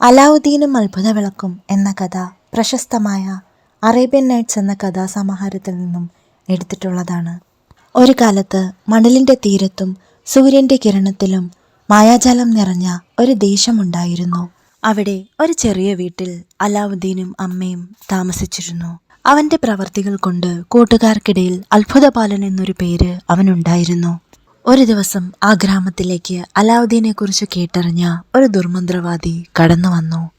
അലാവുദ്ദീനും അത്ഭുത വിളക്കും എന്ന കഥ പ്രശസ്തമായ അറേബ്യൻ നൈറ്റ്സ് എന്ന കഥാസമാഹാരത്തിൽ നിന്നും എടുത്തിട്ടുള്ളതാണ്. ഒരു കാലത്ത് മണലിന്റെ തീരത്തും സൂര്യന്റെ കിരണത്തിലും മായാജാലം നിറഞ്ഞ ഒരു ദേശമുണ്ടായിരുന്നു. അവിടെ ഒരു ചെറിയ വീട്ടിൽ അലാവുദ്ദീനും അമ്മയും താമസിച്ചിരുന്നു. അവന്റെ പ്രവർത്തികൾ കൊണ്ട് കൂട്ടുകാർക്കിടയിൽ അത്ഭുതപാലൻ എന്നൊരു പേര് അവനുണ്ടായിരുന്നു. ഒരു ദിവസം ആ ഗ്രാമത്തിലേക്ക് അലാവുദ്ദീനെ കുറിച്ച് കേട്ടറിഞ്ഞ ഒരു ദുർമന്ത്രവാദി കടന്നു വന്നു.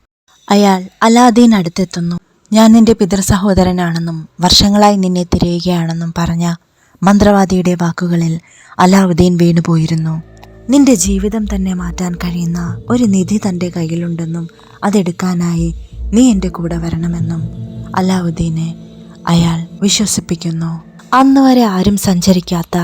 അയാൾ അലാവുദ്ദീൻ അടുത്തെത്തുന്നു. ഞാൻ നിന്റെ പിതൃ സഹോദരനാണെന്നും വർഷങ്ങളായി നിന്നെ തിരയുകയാണെന്നും പറഞ്ഞ മന്ത്രവാദിയുടെ വാക്കുകളിൽ അലാവുദ്ദീൻ വീണുപോയിരുന്നു. നിന്റെ ജീവിതം തന്നെ മാറ്റാൻ കഴിയുന്ന ഒരു നിധി തന്റെ കയ്യിലുണ്ടെന്നും അതെടുക്കാനായി നീ എന്റെ കൂടെ വരണമെന്നും അലാവുദ്ദീനെ അയാൾ വിശ്വസിപ്പിക്കുന്നു. അന്നുവരെ ആരും സഞ്ചരിക്കാത്ത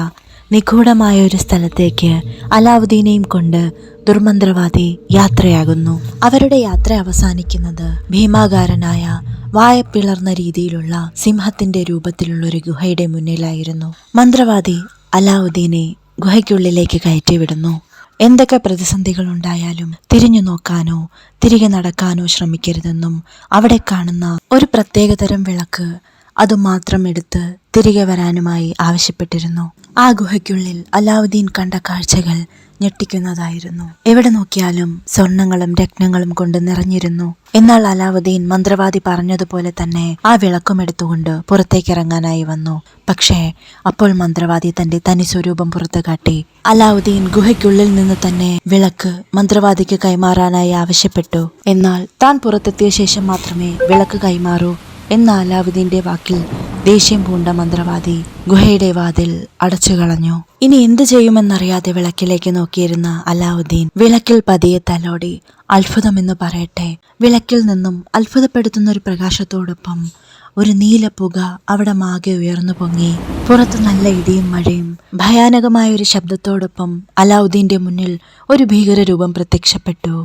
നിഗൂഢമായ ഒരു സ്ഥലത്തേക്ക് അലാവുദ്ദീനെയും കൊണ്ട് ദുർമന്ത്രവാദി യാത്രയാകുന്നു. അവരുടെ യാത്ര അവസാനിക്കുന്നത് ഭീമാകാരനായ വായപ്പിളർന്ന രീതിയിലുള്ള സിംഹത്തിന്റെ രൂപത്തിലുള്ള ഒരു ഗുഹയുടെ മുന്നിലായിരുന്നു. മന്ത്രവാദി അലാവുദ്ദീനെ ഗുഹയ്ക്കുള്ളിലേക്ക് കയറ്റിവിടുന്നു. എന്തൊക്കെ പ്രതിസന്ധികൾ ഉണ്ടായാലും തിരിഞ്ഞു നോക്കാനോ തിരികെ നടക്കാനോ ശ്രമിക്കരുതെന്നും അവിടെ കാണുന്ന ഒരു പ്രത്യേകതരം വിളക്ക് അതുമാത്രം എടുത്ത് തിരികെ വരാനുമായി ആവശ്യപ്പെട്ടിരുന്നു. ആ ഗുഹയ്ക്കുള്ളിൽ അലാവുദ്ദീൻ കണ്ട കാഴ്ചകൾ ഞെട്ടിക്കുന്നതായിരുന്നു. എവിടെ നോക്കിയാലും സ്വർണങ്ങളും രത്നങ്ങളും കൊണ്ട് നിറഞ്ഞിരുന്നു. എന്നാൽ അലാവുദ്ദീൻ മന്ത്രവാദി പറഞ്ഞതുപോലെ തന്നെ ആ വിളക്കും എടുത്തുകൊണ്ട് പുറത്തേക്ക് ഇറങ്ങാനായി വന്നു. പക്ഷേ അപ്പോൾ മന്ത്രവാദി തന്റെ തനി സ്വരൂപം പുറത്തു കാട്ടി അലാവുദ്ദീൻ ഗുഹയ്ക്കുള്ളിൽ നിന്ന് തന്നെ വിളക്ക് മന്ത്രവാദിക്ക് കൈമാറാനായി ആവശ്യപ്പെട്ടു. എന്നാൽ താൻ പുറത്തെത്തിയ ശേഷം മാത്രമേ വിളക്ക് കൈമാറൂ എന്ന അലാവുദ്ദീന്റെ വാക്കിൽ ദേഷ്യം പൂണ്ട മന്ത്രവാദി ഗുഹയുടെ വാതിൽ അടച്ചു കളഞ്ഞു. ഇനി എന്തു ചെയ്യുമെന്നറിയാതെ വിളക്കിലേക്ക് നോക്കിയിരുന്ന അലാവുദ്ദീൻ വിളക്കിൽ പതിയെ തലോടി അത്ഭുതമെന്ന് പറയട്ടെ. വിളക്കിൽ നിന്നും അത്ഭുതപ്പെടുത്തുന്ന ഒരു പ്രകാശത്തോടൊപ്പം ഒരു നീല പുക അവിടെ മാകെ ഉയർന്നു പൊങ്ങി. പുറത്ത് നല്ല ഇടിയും മഴയും ഭയാനകമായ ഒരു ശബ്ദത്തോടൊപ്പം അലാവുദ്ദീന്റെ മുന്നിൽ ഒരു ഭീകര രൂപം പ്രത്യക്ഷപ്പെട്ടു.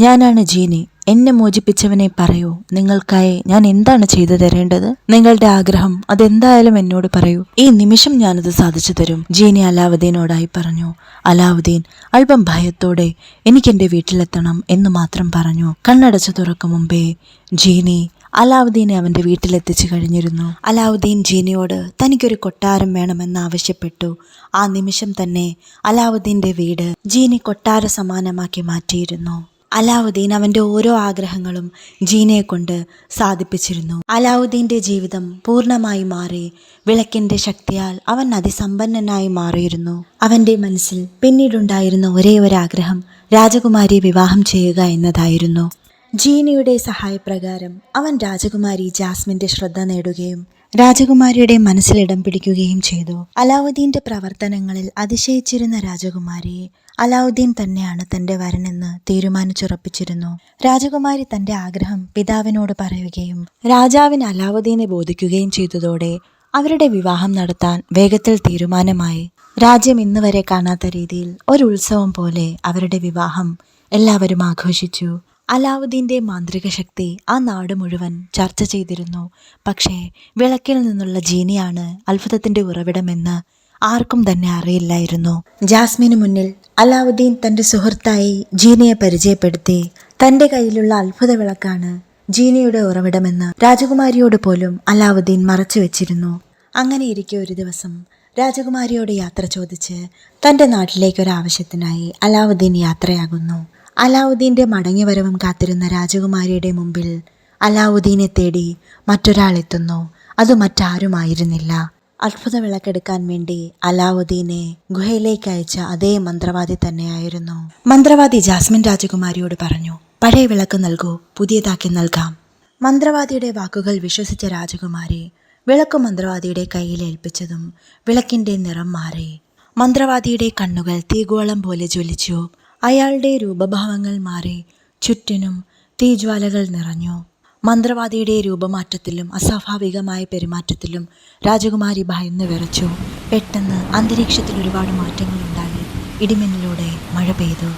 ഞാനാണ് ജീനി. എന്നെ മോചിപ്പിച്ചവനെ പറയൂ. നിങ്ങൾക്കായി ഞാൻ എന്താണ് ചെയ്തു തരേണ്ടത്? നിങ്ങളുടെ ആഗ്രഹം അതെന്തായാലും എന്നോട് പറയൂ. ഈ നിമിഷം ഞാനത് സാധിച്ചു തരും. ജീനി അലാവുദ്ദീനോടായി പറഞ്ഞു. അലാവുദ്ദീൻ അല്പം ഭയത്തോടെ എനിക്കെന്റെ വീട്ടിലെത്തണം എന്ന് മാത്രം പറഞ്ഞു. കണ്ണടച്ചു തുറക്കും മുമ്പേ ജീനി അലാവുദ്ദീനെ അവന്റെ വീട്ടിലെത്തിച്ചു കഴിഞ്ഞിരുന്നു. അലാവുദ്ദീൻ ജീനിയോട് തനിക്കൊരു കൊട്ടാരം വേണമെന്ന് ആവശ്യപ്പെട്ടു. ആ നിമിഷം തന്നെ അലാവുദ്ദീന്റെ വീട് ജീനി കൊട്ടാര സമാനമാക്കി മാറ്റിയിരുന്നു. അലാവുദ്ദീൻ അവന്റെ ഓരോ ആഗ്രഹങ്ങളും ജീനയെ കൊണ്ട് സാധിപ്പിച്ചിരുന്നു. അലാവുദ്ദീന്റെ ജീവിതം പൂർണമായി മാറി വിളക്കിന്റെ ശക്തിയാൽ അവൻ അതിസമ്പന്നനായി മാറിയിരുന്നു. അവന്റെ മനസ്സിൽ പിന്നീടുണ്ടായിരുന്ന ഒരേ ഒരു ആഗ്രഹം രാജകുമാരിയെ വിവാഹം ചെയ്യുക എന്നതായിരുന്നു. ജീനയുടെ സഹായപ്രകാരം അവൻ രാജകുമാരി ജാസ്മിന്റെ ശ്രദ്ധ നേടുകയും രാജകുമാരിയുടെ മനസ്സിൽ ഇടം പിടിക്കുകയും ചെയ്തു. അലാവുദ്ദീന്റെ പ്രവർത്തനങ്ങളിൽ അതിശയിച്ചിരുന്ന രാജകുമാരി അലാവുദ്ദീൻ തന്നെയാണ് തന്റെ വരനെന്ന് തീരുമാനിച്ചുറപ്പിച്ചിരുന്നു. രാജകുമാരി തന്റെ ആഗ്രഹം പിതാവിനോട് പറയുകയും രാജാവിന് അലാവുദ്ദീനെ ബോധിക്കുകയും ചെയ്തതോടെ അവരുടെ വിവാഹം നടത്താൻ വേഗത്തിൽ തീരുമാനമായി. രാജ്യം ഇന്ന് വരെ കാണാത്ത രീതിയിൽ ഒരു ഉത്സവം പോലെ അവരുടെ വിവാഹം എല്ലാവരും ആഘോഷിച്ചു. അലാവുദ്ദീന്റെ മാന്ത്രിക ശക്തി ആ നാട് മുഴുവൻ ചർച്ച ചെയ്തിരുന്നു. പക്ഷേ വിളക്കിൽ നിന്നുള്ള ജീനിയാണ് അത്ഭുതത്തിന്റെ ഉറവിടമെന്ന് ആർക്കും തന്നെ അറിയില്ലായിരുന്നു. ജാസ്മിന് മുന്നിൽ അലാവുദ്ദീൻ തന്റെ സുഹൃത്തായി ജീനിയെ പരിചയപ്പെടുത്തി തന്റെ കയ്യിലുള്ള അത്ഭുത വിളക്കാണ് ജീനിയുടെ ഉറവിടമെന്ന് രാജകുമാരിയോട് പോലും അലാവുദ്ദീൻ മറച്ചു വെച്ചിരുന്നു. അങ്ങനെ ഇരിക്കെ ഒരു ദിവസം രാജകുമാരിയോട് യാത്ര ചോദിച്ച് തന്റെ നാട്ടിലേക്കൊരാവശ്യത്തിനായി അലാവുദ്ദീൻ യാത്രയാകുന്നു. അലാവുദ്ദീന്റെ മടങ്ങിവരവും കാത്തിരുന്ന രാജകുമാരിയുടെ മുമ്പിൽ അലാവുദ്ദീനെ തേടി മറ്റൊരാൾ എത്തുന്നു. അത് മറ്റാരുമായിരുന്നില്ല. അത്ഭുത വിളക്കെടുക്കാൻ വേണ്ടി അലാവുദ്ദീനെ ഗുഹയിലേക്ക് അയച്ച അതേ മന്ത്രവാദി തന്നെയായിരുന്നു. മന്ത്രവാദി ജാസ്മിൻ രാജകുമാരിയോട് പറഞ്ഞു പഴയ വിളക്ക് നൽകൂ പുതിയതാക്കി നൽകാം. മന്ത്രവാദിയുടെ വാക്കുകൾ വിശ്വസിച്ച രാജകുമാരി വിളക്ക് മന്ത്രവാദിയുടെ കയ്യിൽ ഏൽപ്പിച്ചതും വിളക്കിന്റെ നിറം മാറി. മന്ത്രവാദിയുടെ കണ്ണുകൾ തീഗോളം പോലെ ജ്വലിച്ചു. അയാളുടെ രൂപഭാവങ്ങൾ മാറി ചുറ്റിനും തീജ്വാലകൾ നിറഞ്ഞു. മന്ത്രവാദിയുടെ രൂപമാറ്റത്തിലും അസ്വാഭാവികമായ പെരുമാറ്റത്തിലും രാജകുമാരി ഭയന്ന് വിറച്ചു. പെട്ടെന്ന് അന്തരീക്ഷത്തിൽ ഒരുപാട് മാറ്റങ്ങൾ ഉണ്ടായി. ഇടിമിന്നലൂടെ മഴ പെയ്തു.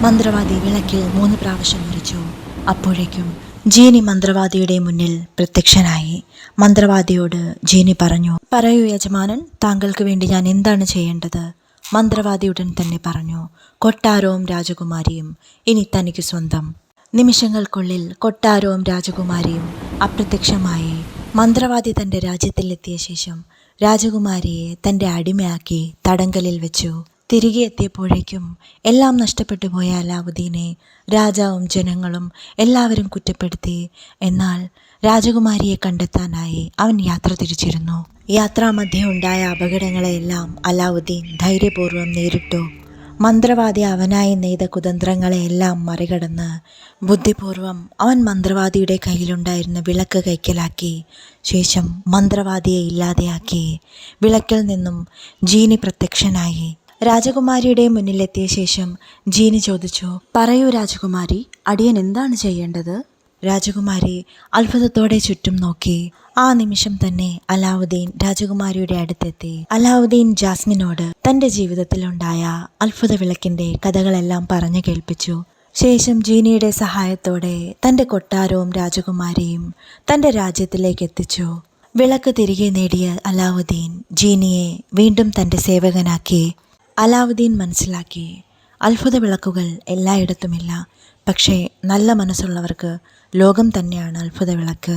മന്ത്രവാദി വിളക്കിൽ മൂന്ന് പ്രാവശ്യം മുറിച്ചു. അപ്പോഴേക്കും ജീനി മന്ത്രവാദിയുടെ മുന്നിൽ പ്രത്യക്ഷനായി. മന്ത്രവാദിയോട് ജീനി പറഞ്ഞു പറയൂ യജമാനൻ താങ്കൾക്ക് വേണ്ടി ഞാൻ എന്താണ് ചെയ്യേണ്ടത്? മന്ത്രവാദി ഉടൻ തന്നെ പറഞ്ഞു കൊട്ടാരവും രാജകുമാരിയും ഇനി തനിക്ക് സ്വന്തം. നിമിഷങ്ങൾക്കുള്ളിൽ കൊട്ടാരവും രാജകുമാരിയും അപ്രത്യക്ഷമായി മന്ത്രവാദി തന്റെ രാജ്യത്തിലെത്തിയ ശേഷം രാജകുമാരിയെ തന്റെ അടിമയാക്കി തടങ്കലിൽ വെച്ചു. തിരികെ എത്തിയപ്പോഴേക്കും എല്ലാം നഷ്ടപ്പെട്ടു പോയ അലാവുദ്ദീനെ രാജാവും ജനങ്ങളും എല്ലാവരും കുറ്റപ്പെടുത്തി. എന്നാൽ രാജകുമാരിയെ കണ്ടെത്താനായി അവൻ യാത്ര തിരിച്ചിരുന്നു. യാത്രാമധ്യേ ഉണ്ടായ അപകടങ്ങളെയെല്ലാം അലാവുദ്ദീൻ ധൈര്യപൂർവം നേരിട്ടു. മന്ത്രവാദി അവനായി നെയ്ത കുതന്ത്രങ്ങളെയെല്ലാം മറികടന്ന് ബുദ്ധിപൂർവം അവൻ മന്ത്രവാദിയുടെ കയ്യിലുണ്ടായിരുന്ന വിളക്ക് കൈക്കലാക്കി ശേഷം മന്ത്രവാദിയെ ഇല്ലാതെയാക്കി വിളക്കിൽ നിന്നും ജീനി പ്രത്യക്ഷനായി. രാജകുമാരിയുടെ മുന്നിലെത്തിയ ശേഷം ജീനി ചോദിച്ചു പറയൂ രാജകുമാരി അടിയൻ എന്താണ് ചെയ്യേണ്ടത്? രാജകുമാരി അത്ഭുതത്തോടെ ചുറ്റും നോക്കി. ആ നിമിഷം തന്നെ അലാവുദ്ദീൻ രാജകുമാരിയുടെ അടുത്തെത്തി. അലാവുദ്ദീൻ ജാസ്മിനോട് തന്റെ ജീവിതത്തിലുണ്ടായ അത്ഭുത വിളക്കിന്റെ കഥകളെല്ലാം പറഞ്ഞു കേൾപ്പിച്ചു. ശേഷം ജീനിയുടെ സഹായത്തോടെ തന്റെ കൊട്ടാരവും രാജകുമാരിയും തന്റെ രാജ്യത്തിലേക്ക് എത്തിച്ചു. വിളക്ക് തിരികെ നേടിയ അലാവുദ്ദീൻ ജീനിയെ വീണ്ടും തന്റെ സേവകനാക്കി. അലാവുദ്ദീൻ മനസ്സിലാക്കി അത്ഭുത വിളക്കുകൾ എല്ലായിടത്തുമില്ല. പക്ഷേ നല്ല മനസ്സുള്ളവർക്ക് ലോകം തന്നെയാണ് അത്ഭുത വിളക്ക്